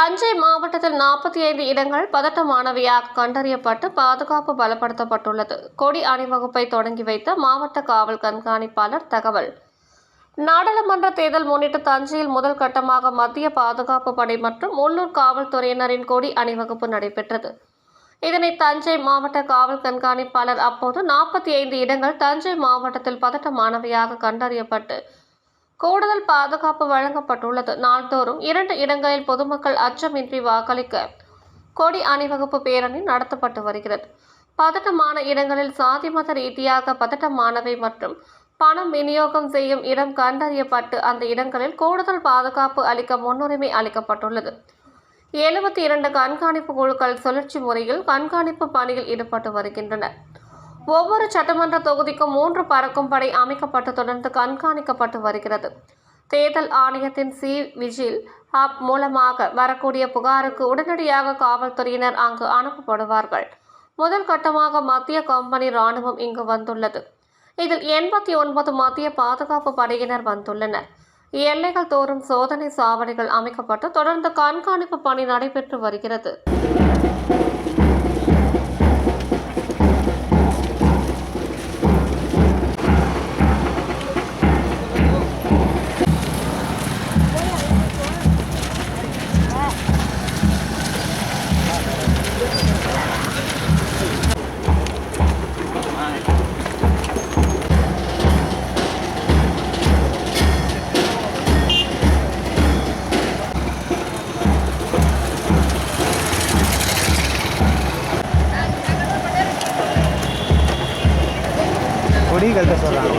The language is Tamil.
தஞ்சை மாவட்டத்தில் நாற்பத்தி ஐந்து இடங்கள் பதட்டமானவையாக கண்டறியப்பட்டு பாதுகாப்பு பலப்படுத்தப்பட்டுள்ளது. கொடி அணிவகுப்பை தொடங்கி வைத்த மாவட்ட காவல் கண்காணிப்பாளர் தகவல். நாடாளுமன்ற தேர்தல் முன்னிட்டு தஞ்சையில் முதல் கட்டமாக மத்திய பாதுகாப்பு படை மற்றும் உள்ளூர் காவல்துறையினரின் கொடி அணிவகுப்பு நடைபெற்றது. இதனை தஞ்சை மாவட்ட காவல் கண்காணிப்பாளர் அப்போது நாற்பத்தி ஐந்து இடங்கள் தஞ்சை மாவட்டத்தில் பதட்டமானவையாக கண்டறியப்பட்டு கூடுதல் பாதுகாப்பு வழங்கப்பட்டுள்ளது. நாள்தோறும் இரண்டு இடங்களில் பொதுமக்கள் அச்சமின்றி வாக்களிக்க கொடி அணிவகுப்பு பேரணி நடத்தப்பட்டு வருகிறது. பதட்டமான இடங்களில் சாதி மத ரீதியாக பதட்டமானவை மற்றும் பணம் விநியோகம் செய்யும் இடம் கண்டறியப்பட்டு அந்த இடங்களில் கூடுதல் பாதுகாப்பு அளிக்க முன்னுரிமை அளிக்கப்பட்டுள்ளது. எழுபத்தி இரண்டு கண்காணிப்பு குழுக்கள் சுழற்சி முறையில் கண்காணிப்பு பணியில் ஈடுபட்டு வருகின்றனர் ஒவ்வொரு சட்டமன்ற தொகுதிக்கும் மூன்று பறக்கும் படை அமைக்கப்பட்டு தொடர்ந்து கண்காணிக்கப்பட்டு வருகிறது. தேர்தல் ஆணையத்தின் சி. விஜில் ஆப் மூலமாக வரக்கூடிய புகாருக்கு உடனடியாக காவல்துறையினர் அங்கு அனுப்பப்படுவார்கள். முதல் கட்டமாக மத்திய கம்பெனி ராணுவம் இங்கு வந்துள்ளது. இதில் எண்பத்தி ஒன்பது மத்திய பாதுகாப்பு படையினர் வந்துள்ளனர். எல்லைகள் தோறும் சோதனை சாவடிகள் அமைக்கப்பட்டு தொடர்ந்து கண்காணிப்பு பணி நடைபெற்று வருகிறது. கொடி கழட்ட சொல்கிறாங்க